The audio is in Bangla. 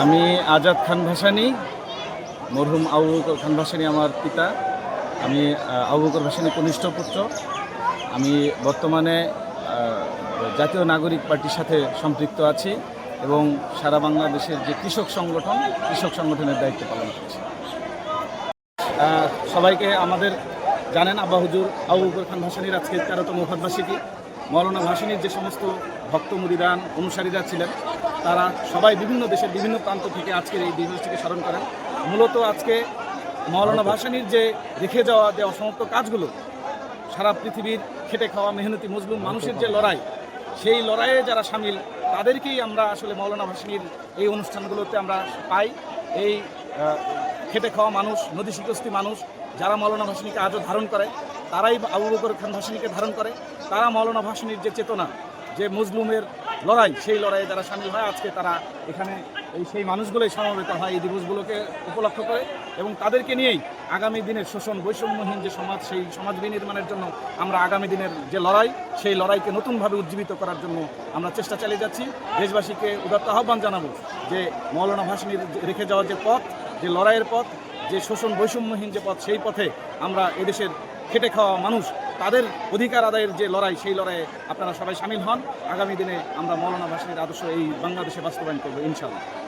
আমি আজাদ খান ভাসানী মরহুম আবু বকর খান ভাসানী আমার পিতা। আমি আহ, আবু বকর ভাসানী কনিষ্ঠ পুত্র। আমি বর্তমানে জাতীয় নাগরিক পার্টির সাথে সম্পৃক্ত আছি এবং সারা বাংলাদেশের যে কৃষক সংগঠন কৃষক সংগঠনের দায়িত্ব পালন করছি। সবাইকে আমাদের জানেন আব্বা হুজুর আবু বকর খান ভাসানীর আজকে তেরোতম ভাষিকী মৌলানা ভাসানীর যে সমস্ত ভক্ত মুরিদান অনুসারীরা ছিলেন, তারা সবাই বিভিন্ন দেশের বিভিন্ন প্রান্ত থেকে আজকের এই দিবসটিকে স্মরণ করেন। মূলত আজকে মৌলানা ভাসানীর যে রেখে যাওয়া যে অসমাপ্ত কাজগুলো, সারা পৃথিবীর খেটে খাওয়া মেহনতি মজলুম মানুষের যে লড়াই, সেই লড়াইয়ে যারা সামিল, তাদেরকেই আমরা আসলে মৌলানা ভাসানীর এই অনুষ্ঠানগুলোতে আমরা পাই। এই খেটে খাওয়া মানুষ, নদী শিকস্তি মানুষ, যারা মৌলানা ভাসানীকে আজও ধারণ করে তারাই আবু বকর খান ভাসানীকে ধারণ করে তারা মৌলানা ভাসানীর যে চেতনা যে মজলুমের লড়াই, সেই লড়াইয়ে যারা সামিল হয়, আজকে তারা এখানে এই সেই মানুষগুলোই সমবেত হয় এই দিবসগুলোকে উপলক্ষ করে এবং তাদেরকে নিয়েই আগামী দিনের শোষণ বৈষম্যহীন যে সমাজ, সেই সমাজ বিনির্মাণের জন্য আমরা আগামী দিনের যে লড়াই, সেই লড়াইকে নতুনভাবে উজ্জীবিত করার জন্য আমরা চেষ্টা চালিয়ে যাচ্ছি। দেশবাসীকে উদাত্ত আহ্বান জানাব যে মৌলানা ভাসানীর রেখে যাওয়ার যে পথ, যে লড়াইয়ের পথ, যে শোষণ বৈষম্যহীন যে পথ, সেই পথে আমরা এদেশের খেটে খাওয়া মানুষ তাদের অধিকার আদায়ের যে লড়াই, সেই লড়াইয়ে আপনারা সবাই সামিল হন। আগামী দিনে আমরা মৌলানা ভাসানির আদর্শ এই বাংলাদেশে বাস্তবায়ন করব, ইনশাআল্লাহ।